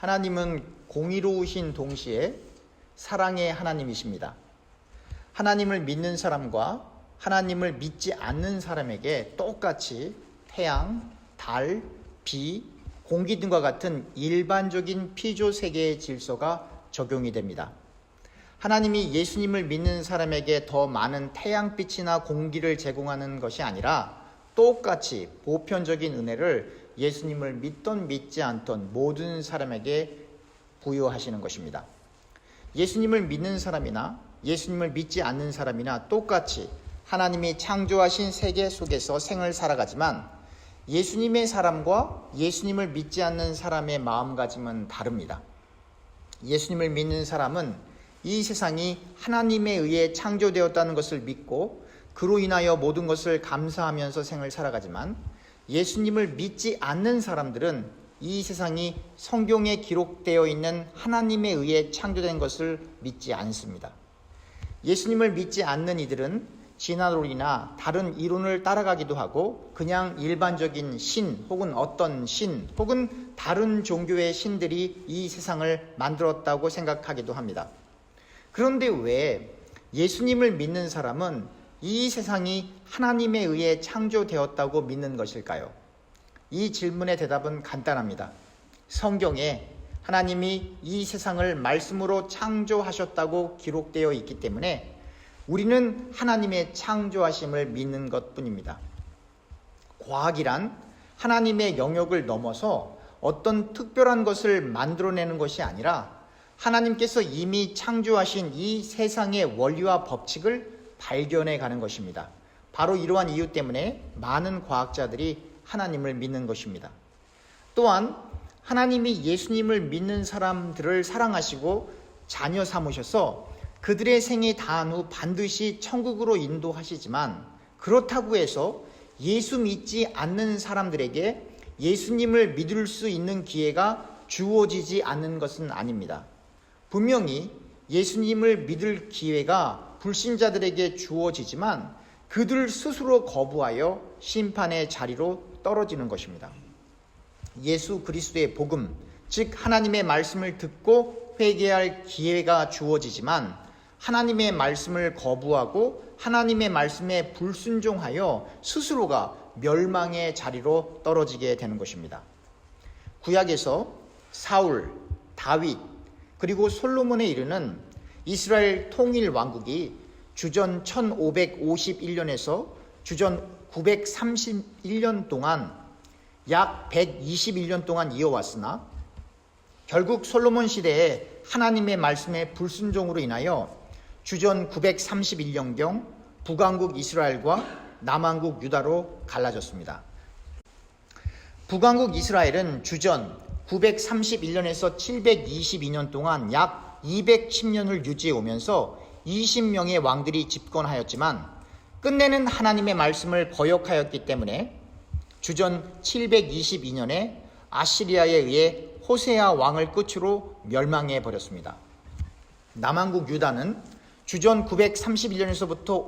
하나님은 공의로우신 동시에 사랑의 하나님이십니다. 하나님을 믿는 사람과 하나님을 믿지 않는 사람에게 똑같이 태양, 달, 비, 공기 등과 같은 일반적인 피조 세계의 질서가 적용이 됩니다. 하나님이 예수님을 믿는 사람에게 더 많은 태양빛이나 공기를 제공하는 것이 아니라 똑같이 보편적인 은혜를 예수님을 믿던 믿지 않던 모든 사람에게 부여하시는 것입니다. 예수님을 믿는 사람이나 예수님을 믿지 않는 사람이나 똑같이 하나님이 창조하신 세계 속에서 생을 살아가지만 예수님의 사람과 예수님을 믿지 않는 사람의 마음가짐은 다릅니다. 예수님을 믿는 사람은 이 세상이 하나님에 의해 창조되었다는 것을 믿고 그로 인하여 모든 것을 감사하면서 생을 살아가지만 예수님을 믿지 않는 사람들은 이 세상이 성경에 기록되어 있는 하나님에 의해 창조된 것을 믿지 않습니다. 예수님을 믿지 않는 이들은 진화론이나 다른 이론을 따라가기도 하고 그냥 일반적인 신 혹은 어떤 신 혹은 다른 종교의 신들이 이 세상을 만들었다고 생각하기도 합니다. 그런데 왜 예수님을 믿는 사람은 이 세상이 하나님에 의해 창조되었다고 믿는 것일까요? 이 질문의 대답은 간단합니다. 성경에 하나님이 이 세상을 말씀으로 창조하셨다고 기록되어 있기 때문에 우리는 하나님의 창조하심을 믿는 것 뿐입니다. 과학이란 하나님의 영역을 넘어서 어떤 특별한 것을 만들어내는 것이 아니라 하나님께서 이미 창조하신 이 세상의 원리와 법칙을 발견해 가는 것입니다. 바로 이러한 이유 때문에 많은 과학자들이 하나님을 믿는 것입니다. 또한 하나님이 예수님을 믿는 사람들을 사랑하시고 자녀 삼으셔서 그들의 생이 다한 후 반드시 천국으로 인도하시지만 그렇다고 해서 예수 믿지 않는 사람들에게 예수님을 믿을 수 있는 기회가 주어지지 않는 것은 아닙니다. 분명히 예수님을 믿을 기회가 불신자들에게 주어지지만 그들 스스로 거부하여 심판의 자리로 떨어지는 것입니다. 예수 그리스도의 복음, 즉 하나님의 말씀을 듣고 회개할 기회가 주어지지만 하나님의 말씀을 거부하고 하나님의 말씀에 불순종하여 스스로가 멸망의 자리로 떨어지게 되는 것입니다. 구약에서 사울, 다윗, 그리고 솔로몬에 이르는 이스라엘 통일 왕국이 주전 1551년에서 주전 931년 동안 약 121년 동안 이어왔으나 결국 솔로몬 시대에 하나님의 말씀에 불순종으로 인하여 주전 931년경 북왕국 이스라엘과 남왕국 유다로 갈라졌습니다. 북왕국 이스라엘은 주전 931년에서 722년 동안 약 210년을 유지해 오면서 20명의 왕들이 집권하였지만 끝내는 하나님의 말씀을 거역하였기 때문에 주전 722년에 아시리아에 의해 호세아 왕을 끝으로 멸망해 버렸습니다. 남한국 유다는 주전 931년에서부터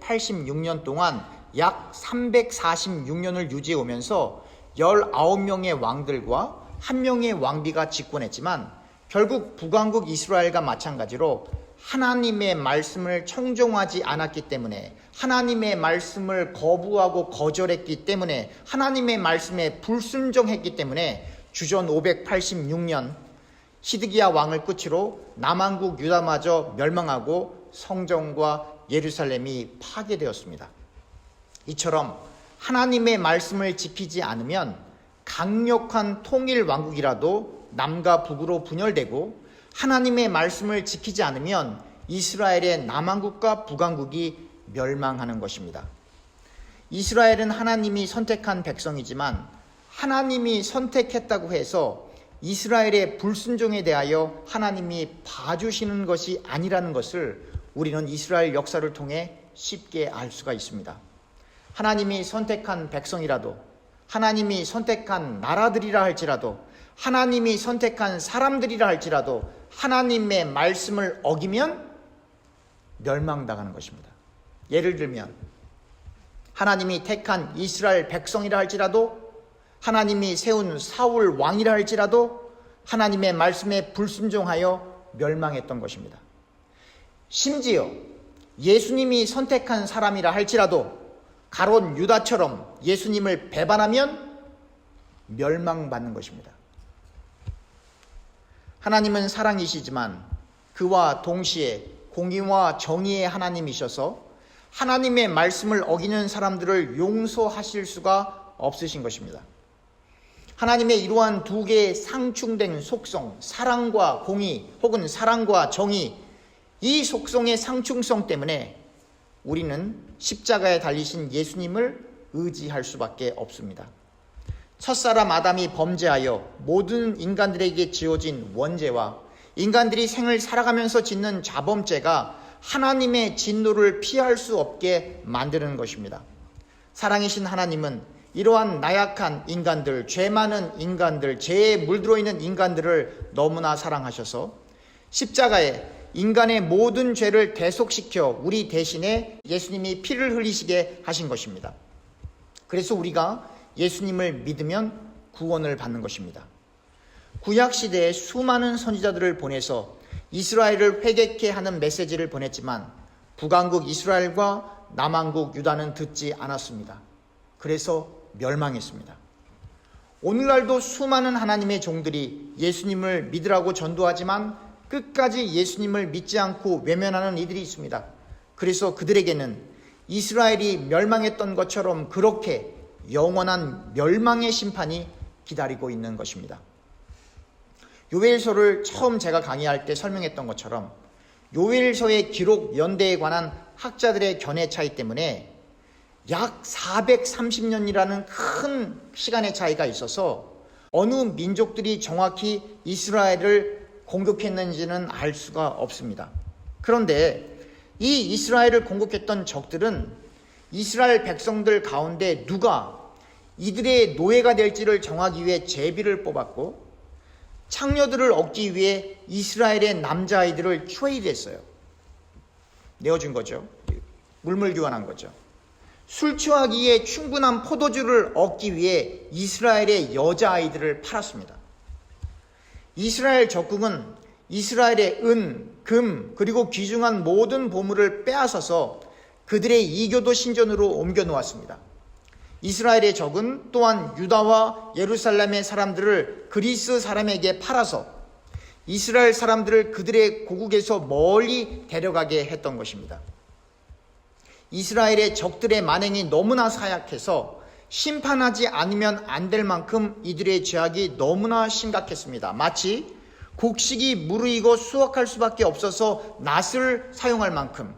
586년 동안 약 346년을 유지해 오면서 19명의 왕들과 한 명의 왕비가 집권했지만 결국 북왕국 이스라엘과 마찬가지로 하나님의 말씀을 청종하지 않았기 때문에 하나님의 말씀을 거부하고 거절했기 때문에 하나님의 말씀에 불순종했기 때문에 주전 586년 시드기야 왕을 끝으로 남한국 유다마저 멸망하고 성전과 예루살렘이 파괴되었습니다. 이처럼 하나님의 말씀을 지키지 않으면 강력한 통일 왕국이라도 남과 북으로 분열되고 하나님의 말씀을 지키지 않으면 이스라엘의 남왕국과 북왕국이 멸망하는 것입니다. 이스라엘은 하나님이 선택한 백성이지만 하나님이 선택했다고 해서 이스라엘의 불순종에 대하여 하나님이 봐주시는 것이 아니라는 것을 우리는 이스라엘 역사를 통해 쉽게 알 수가 있습니다. 하나님이 선택한 백성이라도 하나님이 선택한 나라들이라 할지라도 하나님이 선택한 사람들이라 할지라도 하나님의 말씀을 어기면 멸망당하는 것입니다. 예를 들면 하나님이 택한 이스라엘 백성이라 할지라도 하나님이 세운 사울 왕이라 할지라도 하나님의 말씀에 불순종하여 멸망했던 것입니다. 심지어 예수님이 선택한 사람이라 할지라도 가론 유다처럼 예수님을 배반하면 멸망받는 것입니다. 하나님은 사랑이시지만 그와 동시에 공의와 정의의 하나님이셔서 하나님의 말씀을 어기는 사람들을 용서하실 수가 없으신 것입니다. 하나님의 이러한 두 개의 상충된 속성, 사랑과 공의 혹은 사랑과 정의, 이 속성의 상충성 때문에 우리는 십자가에 달리신 예수님을 의지할 수밖에 없습니다. 첫사람 아담이 범죄하여 모든 인간들에게 지어진 원죄와 인간들이 생을 살아가면서 짓는 자범죄가 하나님의 진노를 피할 수 없게 만드는 것입니다. 사랑이신 하나님은 이러한 나약한 인간들, 죄 많은 인간들, 죄에 물들어 있는 인간들을 너무나 사랑하셔서 십자가에 인간의 모든 죄를 대속시켜 우리 대신에 예수님이 피를 흘리시게 하신 것입니다. 그래서 우리가 예수님을 믿으면 구원을 받는 것입니다. 구약 시대에 수많은 선지자들을 보내서 이스라엘을 회개케 하는 메시지를 보냈지만 북왕국 이스라엘과 남왕국 유다는 듣지 않았습니다. 그래서 멸망했습니다. 오늘날도 수많은 하나님의 종들이 예수님을 믿으라고 전도하지만 끝까지 예수님을 믿지 않고 외면하는 이들이 있습니다. 그래서 그들에게는 이스라엘이 멸망했던 것처럼 그렇게 영원한 멸망의 심판이 기다리고 있는 것입니다. 요엘서를 처음 제가 강의할 때 설명했던 것처럼 요엘서의 기록 연대에 관한 학자들의 견해 차이 때문에 약 430년이라는 큰 시간의 차이가 있어서 어느 민족들이 정확히 이스라엘을 공격했는지는 알 수가 없습니다. 그런데 이 이스라엘을 공격했던 적들은 이스라엘 백성들 가운데 누가 이들의 노예가 될지를 정하기 위해 제비를 뽑았고 창녀들을 얻기 위해 이스라엘의 남자아이들을 추이했어요. 내어준 거죠. 물물 교환한 거죠. 술 취하기에 충분한 포도주를 얻기 위해 이스라엘의 여자아이들을 팔았습니다. 이스라엘 적국은 이스라엘의 은, 금, 그리고 귀중한 모든 보물을 빼앗아서 그들의 이교도 신전으로 옮겨 놓았습니다. 이스라엘의 적은 또한 유다와 예루살렘의 사람들을 그리스 사람에게 팔아서 이스라엘 사람들을 그들의 고국에서 멀리 데려가게 했던 것입니다. 이스라엘의 적들의 만행이 너무나 사약해서 심판하지 않으면 안 될 만큼 이들의 죄악이 너무나 심각했습니다. 마치 곡식이 무르익어 수확할 수밖에 없어서 낫을 사용할 만큼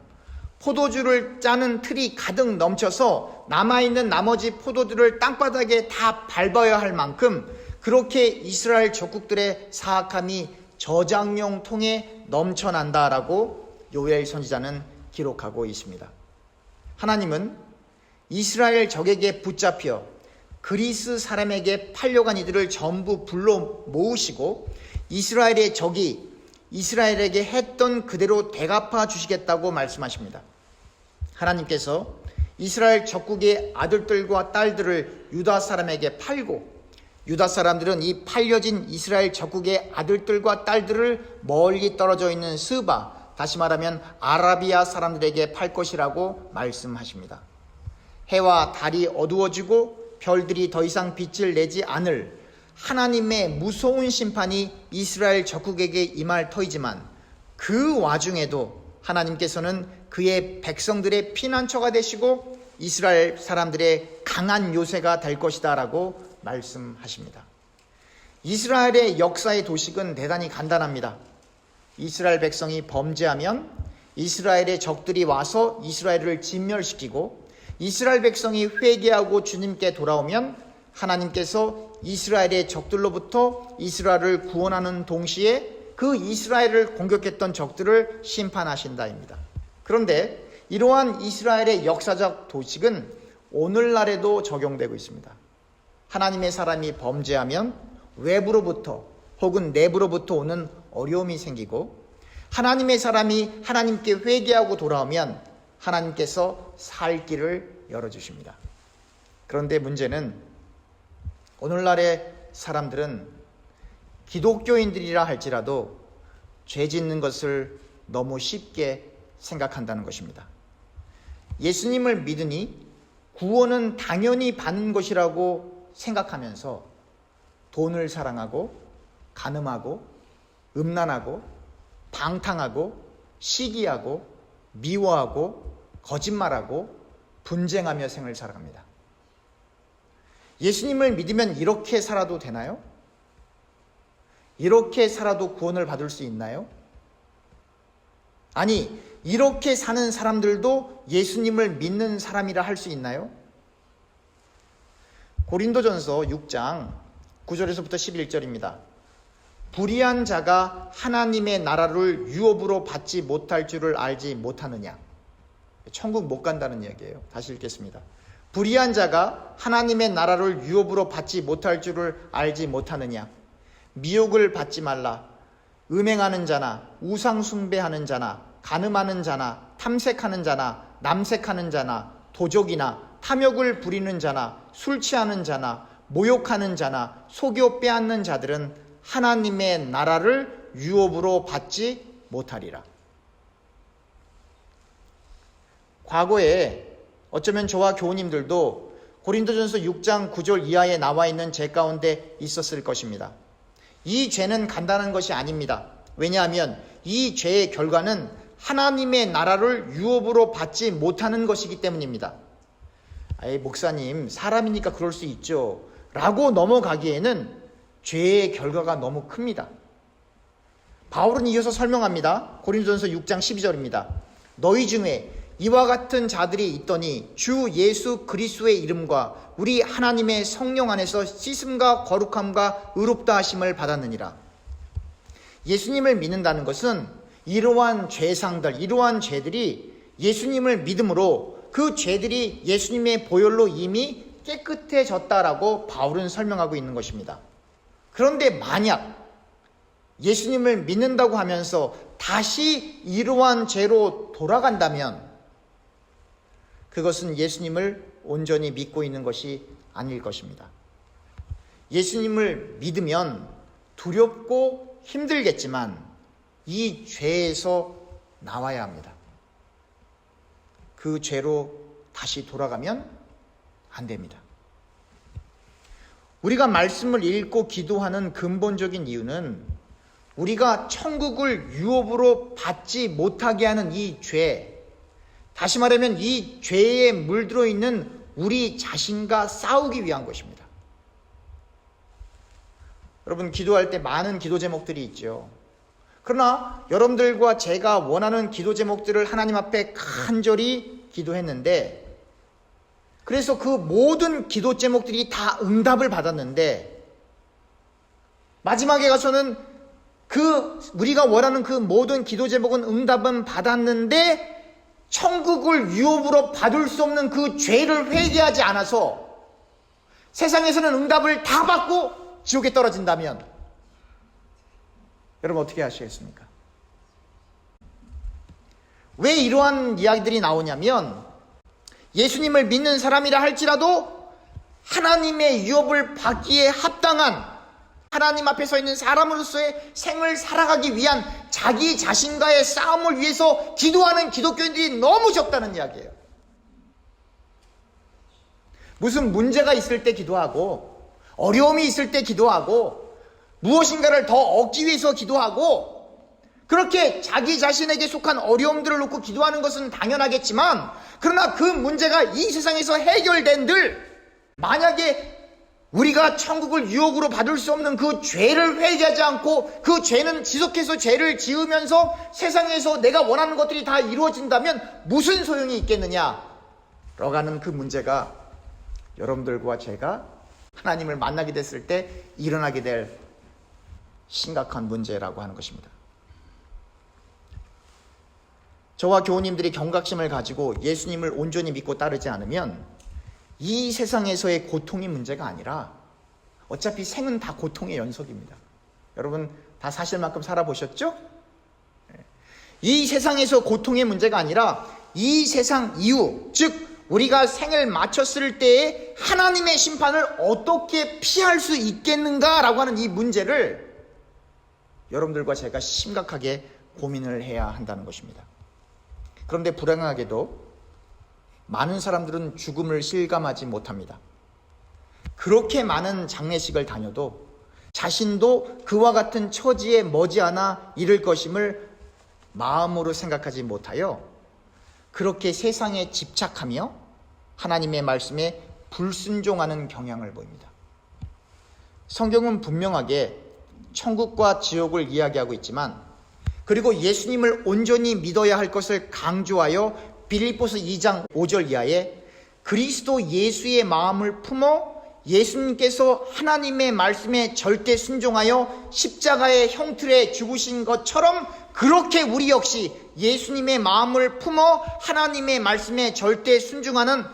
포도주를 짜는 틀이 가득 넘쳐서 남아있는 나머지 포도들을 땅바닥에 다 밟아야 할 만큼 그렇게 이스라엘 적국들의 사악함이 저장용 통에 넘쳐난다라고 요엘 선지자는 기록하고 있습니다. 하나님은 이스라엘 적에게 붙잡혀 그리스 사람에게 팔려간 이들을 전부 불러 모으시고 이스라엘의 적이 이스라엘에게 했던 그대로 대갚아 주시겠다고 말씀하십니다. 하나님께서 이스라엘 적국의 아들들과 딸들을 유다 사람에게 팔고 유다 사람들은 이 팔려진 이스라엘 적국의 아들들과 딸들을 멀리 떨어져 있는 스바, 다시 말하면 아라비아 사람들에게 팔 것이라고 말씀하십니다. 해와 달이 어두워지고 별들이 더 이상 빛을 내지 않을 하나님의 무서운 심판이 이스라엘 적국에게 임할 터이지만 그 와중에도 하나님께서는 그의 백성들의 피난처가 되시고 이스라엘 사람들의 강한 요새가 될 것이다라고 말씀하십니다. 이스라엘의 역사의 도식은 대단히 간단합니다. 이스라엘 백성이 범죄하면 이스라엘의 적들이 와서 이스라엘을 진멸시키고 이스라엘 백성이 회개하고 주님께 돌아오면 하나님께서 이스라엘의 적들로부터 이스라엘을 구원하는 동시에 그 이스라엘을 공격했던 적들을 심판하신다입니다. 그런데 이러한 이스라엘의 역사적 도식은 오늘날에도 적용되고 있습니다. 하나님의 사람이 범죄하면 외부로부터 혹은 내부로부터 오는 어려움이 생기고 하나님의 사람이 하나님께 회개하고 돌아오면 하나님께서 살 길을 열어주십니다. 그런데 문제는 오늘날의 사람들은 기독교인들이라 할지라도 죄 짓는 것을 너무 쉽게 생각한다는 것입니다. 예수님을 믿으니 구원은 당연히 받는 것이라고 생각하면서 돈을 사랑하고 가늠하고 음란하고 방탕하고 시기하고 미워하고 거짓말하고 분쟁하며 생을 살아갑니다. 예수님을 믿으면 이렇게 살아도 되나요? 이렇게 살아도 구원을 받을 수 있나요? 아니, 이렇게 사는 사람들도 예수님을 믿는 사람이라 할 수 있나요? 고린도전서 6장 9절에서부터 11절입니다. 불의한 자가 하나님의 나라를 유업으로 받지 못할 줄을 알지 못하느냐. 천국 못 간다는 이야기예요. 다시 읽겠습니다. 불의한 자가 하나님의 나라를 유업으로 받지 못할 줄을 알지 못하느냐. 미혹을 받지 말라. 음행하는 자나 우상 숭배하는 자나 간음하는 자나 탐색하는 자나 남색하는 자나 도적이나 탐욕을 부리는 자나 술 취하는 자나 모욕하는 자나 속여 빼앗는 자들은 하나님의 나라를 유업으로 받지 못하리라. 과거에 어쩌면 저와 교우님들도 고린도전서 6장 9절 이하에 나와 있는 죄 가운데 있었을 것입니다. 이 죄는 간단한 것이 아닙니다. 왜냐하면 이 죄의 결과는 하나님의 나라를 유업으로 받지 못하는 것이기 때문입니다. 아예 목사님, 사람이니까 그럴 수 있죠. 라고 넘어가기에는 죄의 결과가 너무 큽니다. 바울은 이어서 설명합니다. 고린도전서 6장 12절입니다. 너희 중에 이와 같은 자들이 있더니 주 예수 그리스도의 이름과 우리 하나님의 성령 안에서 씻음과 거룩함과 의롭다 하심을 받았느니라. 예수님을 믿는다는 것은 이러한 죄상들, 이러한 죄들이 예수님을 믿음으로 그 죄들이 예수님의 보혈로 이미 깨끗해졌다라고 바울은 설명하고 있는 것입니다. 그런데 만약 예수님을 믿는다고 하면서 다시 이러한 죄로 돌아간다면 그것은 예수님을 온전히 믿고 있는 것이 아닐 것입니다. 예수님을 믿으면 두렵고 힘들겠지만 이 죄에서 나와야 합니다. 그 죄로 다시 돌아가면 안 됩니다. 우리가 말씀을 읽고 기도하는 근본적인 이유는 우리가 천국을 유업으로 받지 못하게 하는 이 죄, 다시 말하면 이 죄에 물들어 있는 우리 자신과 싸우기 위한 것입니다. 여러분, 기도할 때 많은 기도 제목들이 있죠. 그러나 여러분들과 제가 원하는 기도 제목들을 하나님 앞에 간절히 기도했는데, 그래서 그 모든 기도 제목들이 다 응답을 받았는데, 마지막에 가서는 그, 우리가 원하는 그 모든 기도 제목은 응답은 받았는데, 천국을 유업으로 받을 수 없는 그 죄를 회개하지 않아서 세상에서는 응답을 다 받고 지옥에 떨어진다면 여러분 어떻게 하시겠습니까? 왜 이러한 이야기들이 나오냐면 예수님을 믿는 사람이라 할지라도 하나님의 유업을 받기에 합당한 하나님 앞에 서 있는 사람으로서의 생을 살아가기 위한 자기 자신과의 싸움을 위해서 기도하는 기독교인들이 너무 적다는 이야기예요. 무슨 문제가 있을 때 기도하고, 어려움이 있을 때 기도하고, 무엇인가를 더 얻기 위해서 기도하고, 그렇게 자기 자신에게 속한 어려움들을 놓고 기도하는 것은 당연하겠지만, 그러나 그 문제가 이 세상에서 해결된들, 만약에 우리가 천국을 유혹으로 받을 수 없는 그 죄를 회개하지 않고 그 죄는 지속해서 죄를 지으면서 세상에서 내가 원하는 것들이 다 이루어진다면 무슨 소용이 있겠느냐? 라가는 그 문제가 여러분들과 제가 하나님을 만나게 됐을 때 일어나게 될 심각한 문제라고 하는 것입니다. 저와 교우님들이 경각심을 가지고 예수님을 온전히 믿고 따르지 않으면 이 세상에서의 고통이 문제가 아니라 어차피 생은 다 고통의 연속입니다. 여러분 다 사실만큼 살아보셨죠? 예. 이 세상에서 고통의 문제가 아니라 이 세상 이후, 즉 우리가 생을 마쳤을 때에 하나님의 심판을 어떻게 피할 수 있겠는가라고 하는 이 문제를 여러분들과 제가 심각하게 고민을 해야 한다는 것입니다. 그런데 불행하게도 많은 사람들은 죽음을 실감하지 못합니다. 그렇게 많은 장례식을 다녀도 자신도 그와 같은 처지에 머지않아 이를 것임을 마음으로 생각하지 못하여 그렇게 세상에 집착하며 하나님의 말씀에 불순종하는 경향을 보입니다. 성경은 분명하게 천국과 지옥을 이야기하고 있지만 그리고 예수님을 온전히 믿어야 할 것을 강조하여 빌립보스 2장 5절 이하에 그리스도 예수의 마음을 품어 예수님께서 하나님의 말씀에 절대 순종하여 십자가의 형틀에 죽으신 것처럼 그렇게 우리 역시 예수님의 마음을 품어 하나님의 말씀에 절대 순종하는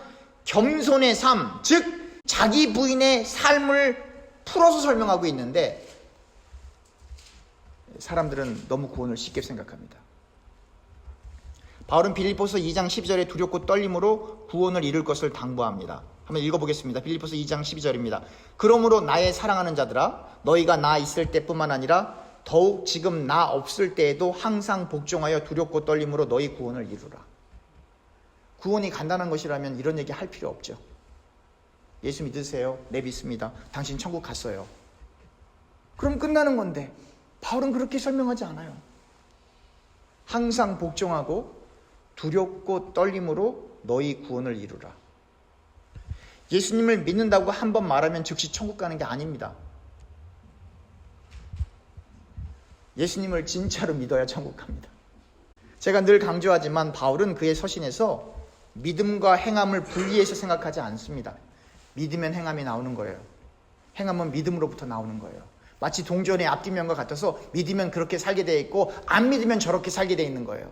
겸손의 삶, 즉 자기 부인의 삶을 풀어서 설명하고 있는데 사람들은 너무 구원을 쉽게 생각합니다. 바울은 빌립보서 2장 10절에 두렵고 떨림으로 구원을 이룰 것을 당부합니다. 한번 읽어보겠습니다. 빌립보서 2장 12절입니다. 그러므로 나의 사랑하는 자들아 너희가 나 있을 때뿐만 아니라 더욱 지금 나 없을 때에도 항상 복종하여 두렵고 떨림으로 너희 구원을 이루라. 구원이 간단한 것이라면 이런 얘기 할 필요 없죠. 예수 믿으세요? 네 믿습니다. 당신 천국 갔어요. 그럼 끝나는 건데 바울은 그렇게 설명하지 않아요. 항상 복종하고 두렵고 떨림으로 너희 구원을 이루라. 예수님을 믿는다고 한 번 말하면 즉시 천국 가는 게 아닙니다. 예수님을 진짜로 믿어야 천국 갑니다. 제가 늘 강조하지만 바울은 그의 서신에서 믿음과 행함을 분리해서 생각하지 않습니다. 믿으면 행함이 나오는 거예요. 행함은 믿음으로부터 나오는 거예요. 마치 동전의 앞뒷면과 같아서 믿으면 그렇게 살게 되어 있고 안 믿으면 저렇게 살게 되어 있는 거예요.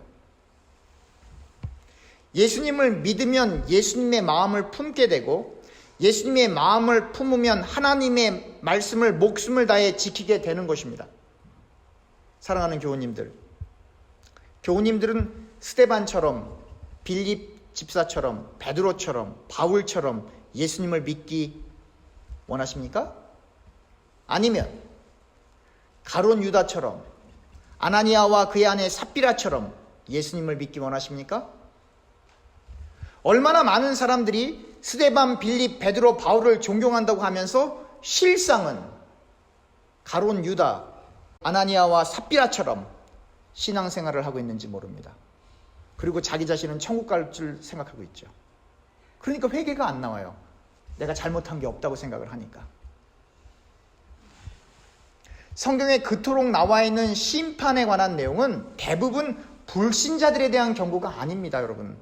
예수님을 믿으면 예수님의 마음을 품게 되고 예수님의 마음을 품으면 하나님의 말씀을 목숨을 다해 지키게 되는 것입니다. 사랑하는 교우님들. 교우님들은 스테반처럼 빌립 집사처럼 베드로처럼 바울처럼 예수님을 믿기 원하십니까? 아니면 가론 유다처럼 아나니아와 그의 아내 삽비라처럼 예수님을 믿기 원하십니까? 얼마나 많은 사람들이 스데반, 빌립, 베드로, 바울을 존경한다고 하면서 실상은 가론 유다, 아나니아와 삽비라처럼 신앙생활을 하고 있는지 모릅니다. 그리고 자기 자신은 천국 갈 줄 생각하고 있죠. 그러니까 회개가 안 나와요. 내가 잘못한 게 없다고 생각을 하니까. 성경에 그토록 나와 있는 심판에 관한 내용은 대부분 불신자들에 대한 경고가 아닙니다, 여러분.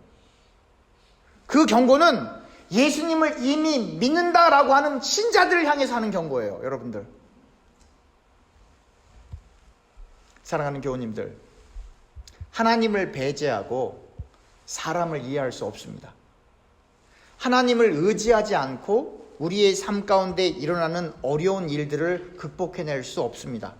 그 경고는 예수님을 이미 믿는다라고 하는 신자들을 향해서 하는 경고예요, 여러분들. 사랑하는 교우님들, 하나님을 배제하고 사람을 이해할 수 없습니다. 하나님을 의지하지 않고 우리의 삶 가운데 일어나는 어려운 일들을 극복해낼 수 없습니다.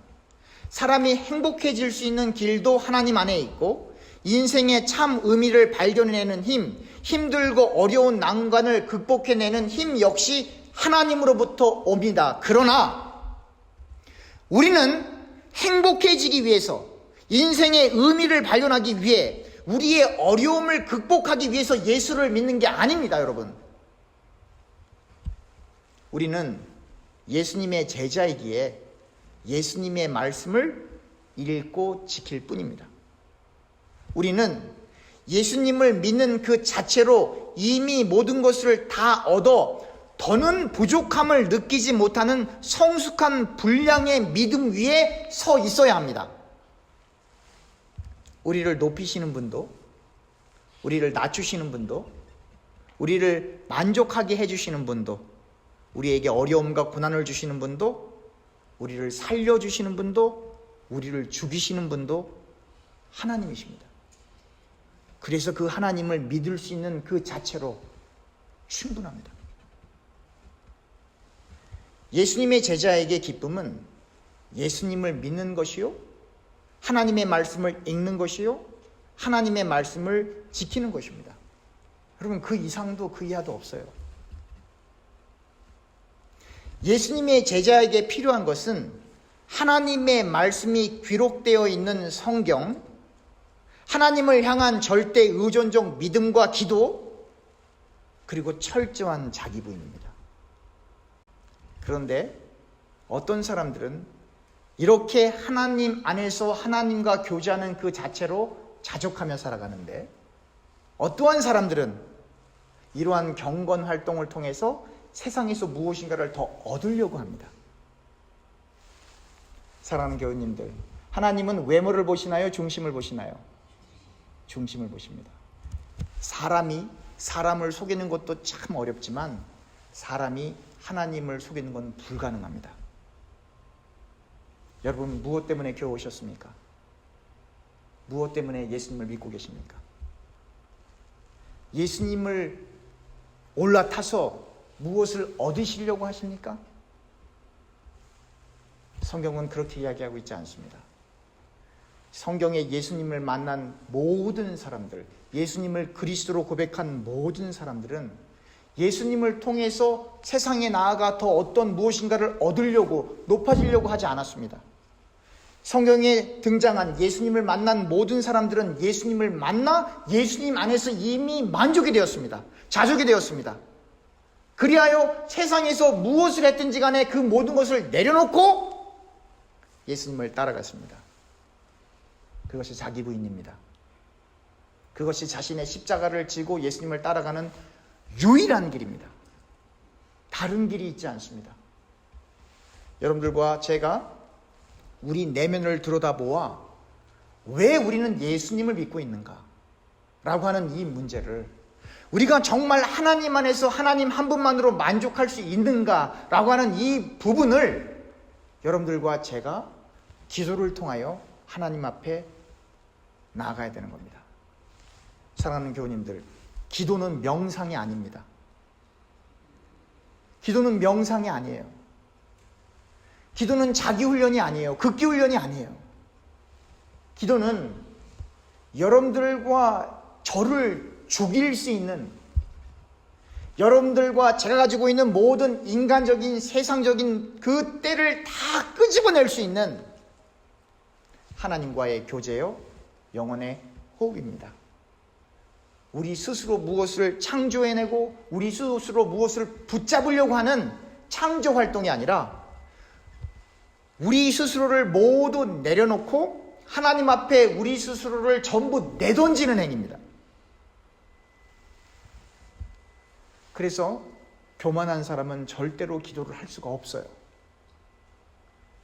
사람이 행복해질 수 있는 길도 하나님 안에 있고 인생의 참 의미를 발견해내는 힘, 힘들고 어려운 난관을 극복해내는 힘 역시 하나님으로부터 옵니다. 그러나 우리는 행복해지기 위해서 인생의 의미를 발견하기 위해 우리의 어려움을 극복하기 위해서 예수를 믿는 게 아닙니다, 여러분. 우리는 예수님의 제자이기에 예수님의 말씀을 읽고 지킬 뿐입니다. 우리는 예수님을 믿는 그 자체로 이미 모든 것을 다 얻어 더는 부족함을 느끼지 못하는 성숙한 분량의 믿음 위에 서 있어야 합니다. 우리를 높이시는 분도, 우리를 낮추시는 분도, 우리를 만족하게 해주시는 분도, 우리에게 어려움과 고난을 주시는 분도, 우리를 살려주시는 분도, 우리를 죽이시는 분도 하나님이십니다. 그래서 그 하나님을 믿을 수 있는 그 자체로 충분합니다. 예수님의 제자에게 기쁨은 예수님을 믿는 것이요. 하나님의 말씀을 읽는 것이요. 하나님의 말씀을 지키는 것입니다. 여러분, 그 이상도 그 이하도 없어요. 예수님의 제자에게 필요한 것은 하나님의 말씀이 기록되어 있는 성경, 하나님을 향한 절대 의존적 믿음과 기도, 그리고 철저한 자기 부인입니다. 그런데 어떤 사람들은 이렇게 하나님 안에서 하나님과 교제하는 그 자체로 자족하며 살아가는데 어떠한 사람들은 이러한 경건 활동을 통해서 세상에서 무엇인가를 더 얻으려고 합니다. 사랑하는 교우님들, 하나님은 외모를 보시나요? 중심을 보시나요? 중심을 보십니다. 사람이 사람을 속이는 것도 참 어렵지만 사람이 하나님을 속이는 건 불가능합니다. 여러분 무엇 때문에 교회 오셨습니까? 무엇 때문에 예수님을 믿고 계십니까? 예수님을 올라타서 무엇을 얻으시려고 하십니까? 성경은 그렇게 이야기하고 있지 않습니다. 성경에 예수님을 만난 모든 사람들, 예수님을 그리스도로 고백한 모든 사람들은 예수님을 통해서 세상에 나아가 더 어떤 무엇인가를 얻으려고 높아지려고 하지 않았습니다. 성경에 등장한 예수님을 만난 모든 사람들은 예수님을 만나 예수님 안에서 이미 만족이 되었습니다. 자족이 되었습니다. 그리하여 세상에서 무엇을 했든지 간에 그 모든 것을 내려놓고 예수님을 따라갔습니다. 그것이 자기 부인입니다. 그것이 자신의 십자가를 지고 예수님을 따라가는 유일한 길입니다. 다른 길이 있지 않습니다. 여러분들과 제가 우리 내면을 들여다보아 왜 우리는 예수님을 믿고 있는가? 라고 하는 이 문제를 우리가 정말 하나님 안에서 하나님 한 분만으로 만족할 수 있는가? 라고 하는 이 부분을 여러분들과 제가 기도를 통하여 하나님 앞에 나아가야 되는 겁니다. 사랑하는 교우님들, 기도는 명상이 아닙니다. 기도는 명상이 아니에요. 기도는 자기 훈련이 아니에요. 극기 훈련이 아니에요. 기도는 여러분들과 저를 죽일 수 있는 여러분들과 제가 가지고 있는 모든 인간적인 세상적인 그 때를 다 끄집어낼 수 있는 하나님과의 교제요 영혼의 호흡입니다. 우리 스스로 무엇을 창조해내고 우리 스스로 무엇을 붙잡으려고 하는 창조 활동이 아니라 우리 스스로를 모두 내려놓고 하나님 앞에 우리 스스로를 전부 내던지는 행위입니다. 그래서 교만한 사람은 절대로 기도를 할 수가 없어요.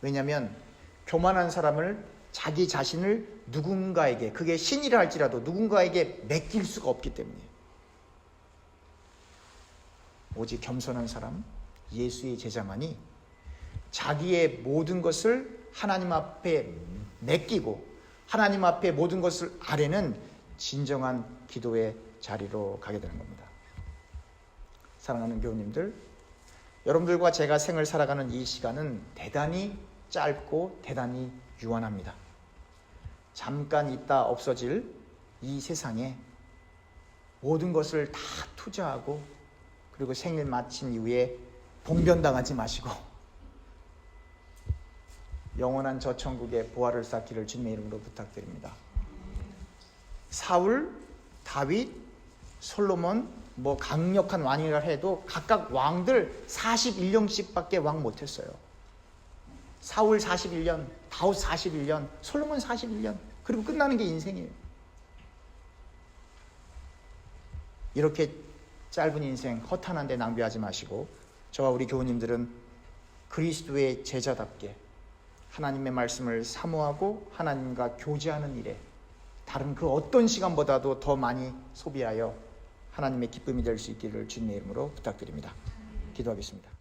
왜냐하면 교만한 사람을 자기 자신을 누군가에게 그게 신이라 할지라도 누군가에게 맡길 수가 없기 때문에 오직 겸손한 사람 예수의 제자만이 자기의 모든 것을 하나님 앞에 맡기고 하나님 앞에 모든 것을 아래는 진정한 기도의 자리로 가게 되는 겁니다. 사랑하는 교우님들, 여러분들과 제가 생을 살아가는 이 시간은 대단히 짧고 대단히 유한합니다. 잠깐 있다 없어질 이 세상에 모든 것을 다 투자하고 그리고 생일 마친 이후에 봉변당하지 마시고 영원한 저 천국의 보화를 쌓기를 주님의 이름으로 부탁드립니다. 사울, 다윗, 솔로몬 뭐 강력한 왕이라 해도 각각 왕들 41년씩밖에 왕 못했어요. 사울 41년, 다윗 41년, 솔로몬 41년, 그리고 끝나는 게 인생이에요. 이렇게 짧은 인생 허탄한데 낭비하지 마시고 저와 우리 교우님들은 그리스도의 제자답게 하나님의 말씀을 사모하고 하나님과 교제하는 일에 다른 그 어떤 시간보다도 더 많이 소비하여 하나님의 기쁨이 될 수 있기를 주님의 이름으로 부탁드립니다. 기도하겠습니다.